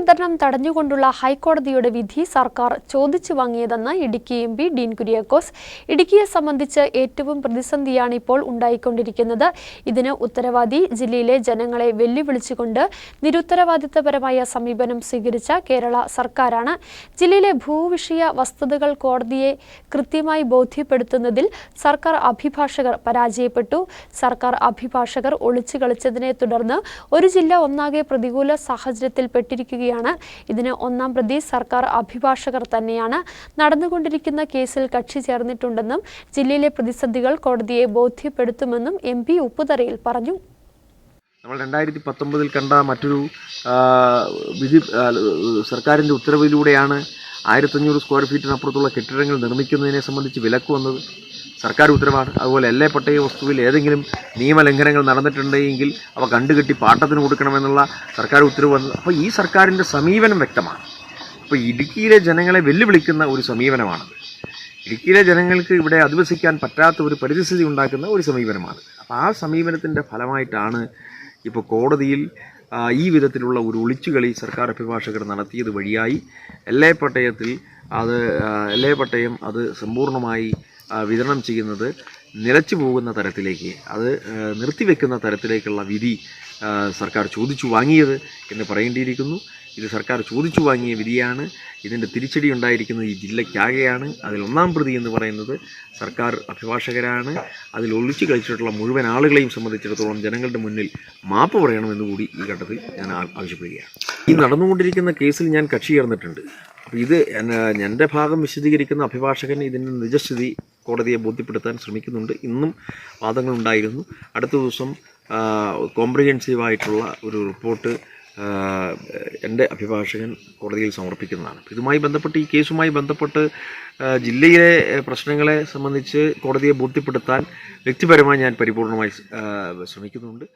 വിതരണം തടഞ്ഞുകൊണ്ടുള്ള ഹൈക്കോടതിയുടെ വിധി സർക്കാർ ചോദിച്ചു വാങ്ങിയതെന്ന് ഇടുക്കി എം പി ഡീൻ കുര്യാക്കോസ്. ഇടുക്കിയെ സംബന്ധിച്ച് ഏറ്റവും പ്രതിസന്ധിയാണ് ഇപ്പോൾ ഉണ്ടായിക്കൊണ്ടിരിക്കുന്നത്. ഇതിന് ഉത്തരവാദി ജില്ലയിലെ ജനങ്ങളെ വെല്ലുവിളിച്ചുകൊണ്ട് നിരുത്തരവാദിത്തപരമായ സമീപനം സ്വീകരിച്ച കേരള സർക്കാരാണ്. ജില്ലയിലെ ഭൂവിഷയ വസ്തുതകൾ കോടതിയെ കൃത്യമായി ബോധ്യപ്പെടുത്തുന്നതിൽ സർക്കാർ അഭിഭാഷകർ പരാജയപ്പെട്ടു. സർക്കാർ അഭിഭാഷകർ ഒളിച്ചു കളിച്ചതിനെ തുടർന്ന് ഒരു ജില്ല ഒന്നാകെ പ്രതികൂല സാഹചര്യത്തിൽപ്പെട്ടിരിക്കുകയാണ് ഇതിന് ഒന്നാം പ്രതി സർക്കാർ അഭിഭാഷകർ തന്നെയാണ് നടന്നുകൊണ്ടിരിക്കുന്ന കേസിൽ കക്ഷി ചേർന്നിട്ടുണ്ടെന്നും ജില്ലയിലെ പ്രതിസന്ധികൾ കോടതിയെ ബോധ്യപ്പെടുത്തുമെന്നും എം പി ഉപ്പുതറയിൽ പറഞ്ഞു. നമ്മൾ രണ്ടായിരത്തി പത്തൊമ്പതിൽ കണ്ട മറ്റൊരു വിധി സർക്കാരിന്റെ ഉത്തരവിലൂടെയാണ് ആയിരത്തഞ്ഞൂറ് സ്ക്വയർ ഫീറ്റിനപ്പുറത്തുള്ള കെട്ടിടങ്ങൾ നിർമ്മിക്കുന്നതിനെ സംബന്ധിച്ച് വിലക്ക് വന്നത്. സർക്കാർ ഉത്തരവാണ്. അതുപോലെ എല്ലാ പട്ടയ വസ്തുവിൽ ഏതെങ്കിലും നിയമലംഘനങ്ങൾ നടന്നിട്ടുണ്ടെങ്കിൽ അവ കണ്ടുകെട്ടി പാട്ടത്തിന് കൊടുക്കണമെന്നുള്ള സർക്കാർ ഉത്തരവ് വന്നത്. അപ്പോൾ ഈ സർക്കാരിന്റെ സമീപനം വ്യക്തമാണ്. അപ്പോൾ ഇടുക്കിയിലെ ജനങ്ങളെ വെല്ലുവിളിക്കുന്ന ഒരു സമീപനമാണത് ഇടുക്കിയിലെ ജനങ്ങൾക്ക് ഇവിടെ അധിവസിക്കാൻ പറ്റാത്ത ഒരു പരിസ്ഥിതി ഉണ്ടാക്കുന്ന ഒരു സമീപനമാണ്. അപ്പോൾ ആ സമീപനത്തിന്റെ ഫലമായിട്ടാണ് ഇപ്പോൾ കോടതിയിൽ ഈ വിധത്തിലുള്ള ഒരു ഒളിച്ചുകളി സർക്കാർ അഭിഭാഷകർ നടത്തിയത് വഴിയായി. എല്ലേ പട്ടയത്തിൽ അത് എല്ലാ പട്ടയം അത് സമ്പൂർണമായി വിതരണം ചെയ്യുന്നത് നിലച്ചു പോകുന്ന തരത്തിലേക്ക് അത് നിർത്തിവെക്കുന്ന തരത്തിലേക്കുള്ള വിധി സർക്കാർ ചോദിച്ചു വാങ്ങിയത് എന്ന് പറയേണ്ടിയിരിക്കുന്നു. ഇത് സർക്കാർ ചോദിച്ചു വാങ്ങിയ വിധിയാണ്. ഇതിന്റെ തിരിച്ചടി ഉണ്ടായിരിക്കുന്നത് ഈ ജില്ലയ്ക്കാകെയാണ്. അതിൽ ഒന്നാം പ്രതി എന്ന് പറയുന്നത് സർക്കാർ അഭിഭാഷകരാണ്. അതിൽ ഒളിച്ചു കളിച്ചിട്ടുള്ള മുഴുവൻ ആളുകളെയും സംബന്ധിച്ചിടത്തോളം ജനങ്ങളുടെ മുന്നിൽ മാപ്പ് പറയണമെന്ന് കൂടി ഈ ഘട്ടത്തിൽ ഞാൻ ആവശ്യപ്പെടുകയാണ്. ഈ നടന്നുകൊണ്ടിരിക്കുന്ന കേസിൽ ഞാൻ കക്ഷി ചേർന്നിട്ടുണ്ട്. അപ്പോൾ ഇത് എന്റെ ഭാഗം വിശദീകരിക്കുന്ന അഭിഭാഷകൻ ഇതിന്റെ നിജസ്ഥിതി കോടതിയെ ബോധ്യപ്പെടുത്താൻ ശ്രമിക്കുന്നുണ്ട്. ഇന്നും വാദങ്ങളുണ്ടായിരുന്നു. അടുത്ത ദിവസം കോംപ്രിഹെൻസീവായിട്ടുള്ള ഒരു റിപ്പോർട്ട് എന്റെ അഭിഭാഷകൻ കോടതിയിൽ സമർപ്പിക്കുന്നതാണ്. ഇതുമായി ബന്ധപ്പെട്ട് ഈ കേസുമായി ബന്ധപ്പെട്ട് ജില്ലയിലെ പ്രശ്നങ്ങളെ സംബന്ധിച്ച് കോടതിയെ ബോധ്യപ്പെടുത്താൻ വ്യക്തിപരമായി ഞാൻ പരിപൂർണമായി ശ്രമിക്കുന്നുണ്ട്.